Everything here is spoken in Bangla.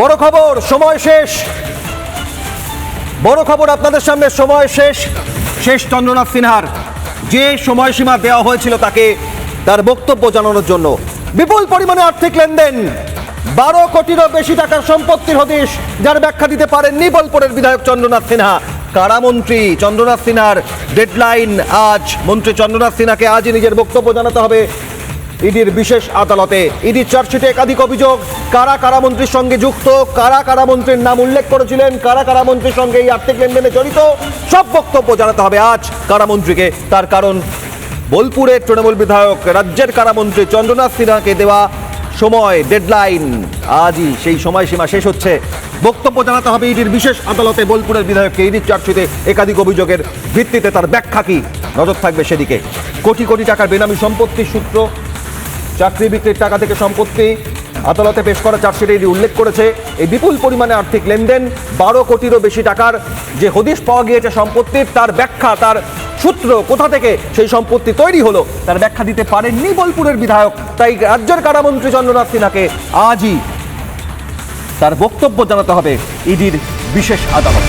বড় খবর, সময় শেষ। বড় খবর আপনাদের সামনে, সময় শেষ। শেষ চন্দ্রনাথ সিনহার যে সময়সীমা দেওয়া হয়েছিল তাকে তার বক্তব্য জানানোর জন্য। বিপুল পরিমাণে আর্থিক লেনদেন, বারো কোটিরও বেশি টাকার সম্পত্তির হদিশ, যার ব্যাখ্যা দিতে পারেননি বোলপুরের বিধায়ক চন্দ্রনাথ সিনহা। কারামন্ত্রী চন্দ্রনাথ সিনহার ডেডলাইন আজ। মন্ত্রী চন্দ্রনাথ সিনহাকে আজই নিজের বক্তব্য জানাতে হবে। ইডির বিশেষ আদালতে। ইডির চার্জশিটে একাধিক অভিযোগ। কারা কারামন্ত্রীর সঙ্গে যুক্ত, কারা কারামন্ত্রীর নাম উল্লেখ করেছিলেন, কারা কারামন্ত্রীর সঙ্গে এই আর্থিক লেনদেনে জড়িত, সব বক্তব্য জানাতে হবে আজ কারামন্ত্রীকে তার কারণ বোলপুরের তৃণমূল বিধায়ক, রাজ্যের কারামন্ত্রী চন্দ্রনাথ সিনহাকে দেওয়া সময় ডেডলাইন আজই সেই সময়সীমা শেষ হচ্ছে। বক্তব্য জানাতে হবে ইডির বিশেষ আদালতে, বোলপুরের বিধায়ককে। ইডির চার্জশিটে একাধিক অভিযোগের ভিত্তিতে তার ব্যাখ্যা কি? নজর থাকবে সেদিকে। কোটি কোটি টাকার বেনামি সম্পত্তির সূত্র চাকরি বিক্রির টাকা থেকে সম্পত্তি আদালতে পেশ করা চার্জশিটে এটি উল্লেখ করেছে। এই বিপুল পরিমাণে আর্থিক লেনদেন, বারো কোটিরও বেশি টাকার যে হদিশ পাওয়া গিয়েছে সম্পত্তির তার ব্যাখ্যা, তার সূত্র কোথা থেকে সেই সম্পত্তি তৈরি হলো, তার ব্যাখ্যা দিতে পারেননি বোলপুরের বিধায়ক। তাই রাজ্যের কারামন্ত্রী চন্দ্রনাথ সিনহাকে আজই তার বক্তব্য জানাতে হবে ইডির বিশেষ আদালত।